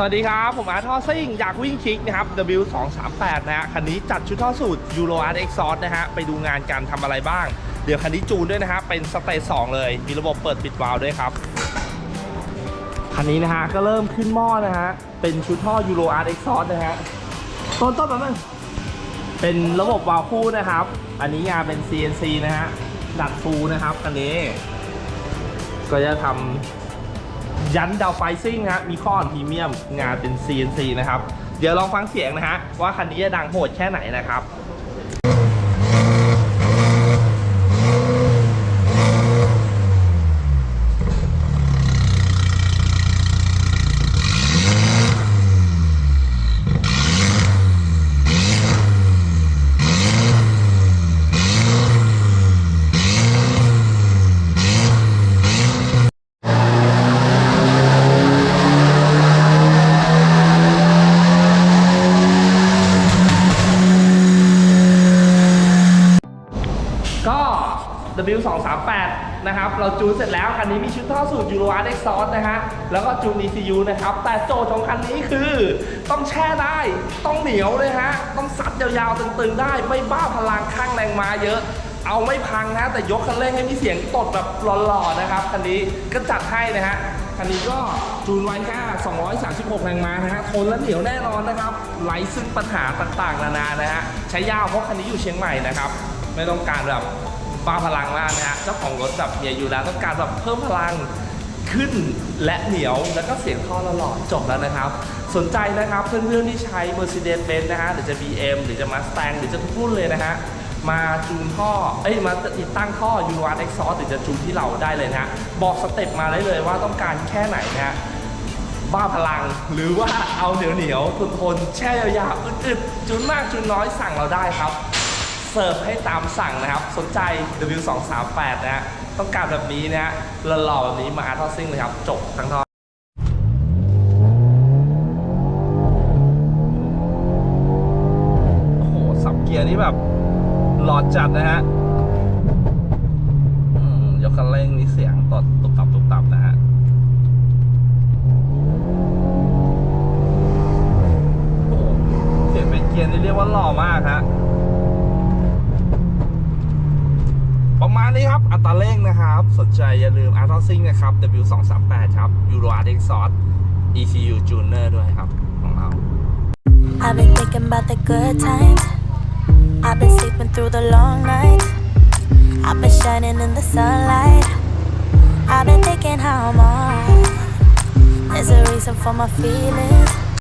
สวัสดีครับ ผมอาร์ตทอซิ่งอยากวิ่งคิกนะครับ W238 นะฮะคันนี้จัดชุดท่อสูตร Euro Art Exhaust นะฮะไปดูงานการทำอะไรบ้าง เดี๋ยวคันนี้จูนด้วยนะฮะเป็นสเตจ2เลย มีระบบเปิดปิดวาล์วด้วยครับ คันนี้นะฮะก็เริ่มขึ้นหม้อนะฮะเป็นชุดท่อ Euro Art Exhaust นะฮะต้นต้นแบบนึงเป็นระบบวาล์วคู่นะครับ อันนี้งานเป็น CNC นะฮะดัดฟูนะครับคันนี้ ก็จะทำ ยันดาวไฟซิ่งฮะมีข้อออนพรีเมียมงานเป็น CNC นะครับ เดี๋ยวลองฟังเสียงนะฮะว่าคันนี้จะดังโหดแค่ไหนนะครับ ก็ W238 นะครับ เราจูนเสร็จแล้วคันนี้มีชุดท่อสูตร Euro Art Exhaust นะฮะ แล้วก็จูน ECU นะครับ แต่โจทย์ของคันนี้คือ ต้องแช่ได้ ต้องเหนียวเลยฮะ ต้องซัดยาวๆ ตึงๆ ได้ ไม่บ้าพลังข้างแรงมาเยอะ เอาไม่พังนะ แต่ยกคันเร่งให้มีเสียงตดแบบหล่อๆ นะครับ คันนี้ก็จัดให้นะฮะคันนี้ก็จูนไว้แค่236 แรงม้านะฮะ ทนและเหนียวแน่นอนนะครับ ไร้ซึ่งปัญหาต่างๆ นานา นะฮะ ใช้ยาวเพราะคันนี้อยู่เชียงใหม่นะครับ ไม่ต้องการแบบ บ้าพลังมากนะฮะเจ้าของรถแบบเมียอยู่แล้วต้องการแบบเพิ่มพลังขึ้นและเหนียวแล้วก็เสียงท่อหล่อจบแล้วนะครับ สนใจนะครับเพื่อนๆที่ใช้ Mercedes-Benz นะฮะหรือจะ BM หรือจะ Mustang หรือจะทุกรุ่นเลยนะฮะมาจูนท่อ เอ้ย มาติดตั้งท่อ u r Exhaust หรือจะจูนที่เราได้เลยนะฮะ บอกสเต็ปมาได้เลยว่าต้องการแค่ไหนนะฮะ บ้าพลัง หรือว่าเอาเหนียวเหนียวทนทนแช่ยาวๆอึดๆจุนมากจุนน้อยสั่งเราได้ครับ เสิร์ฟให้ตามสั่งนะครับ สนใจ W238 นะฮะต้องการแบบนี้นะฮะหล่อๆแบบนี้มาอาร์ทอซิ่งเลยครับ จบทั้งทอโอ้โห สับเกียร์นี่แบบหลอดจัดนะฮะยกคันเร่งนี่เสียงตดตุบตับตุบตับนะฮะโอ้โหเสียงเป็นเกียร์นี่เรียกว่าหล่อมากฮะ ประมาณ นี้ครับ อัตราเร่งนะครับ สนใจอย่าลืม a r t o s i n g นะครับ W238 ครับ Euro Art Exhaust ECU Tuner ด้วยครับ ของเรา I've been thinking about the good times. I've been sleeping through the long nights. I've been shining in the sunlight. I've been thinking how I'm on. There's a reason for my feelings.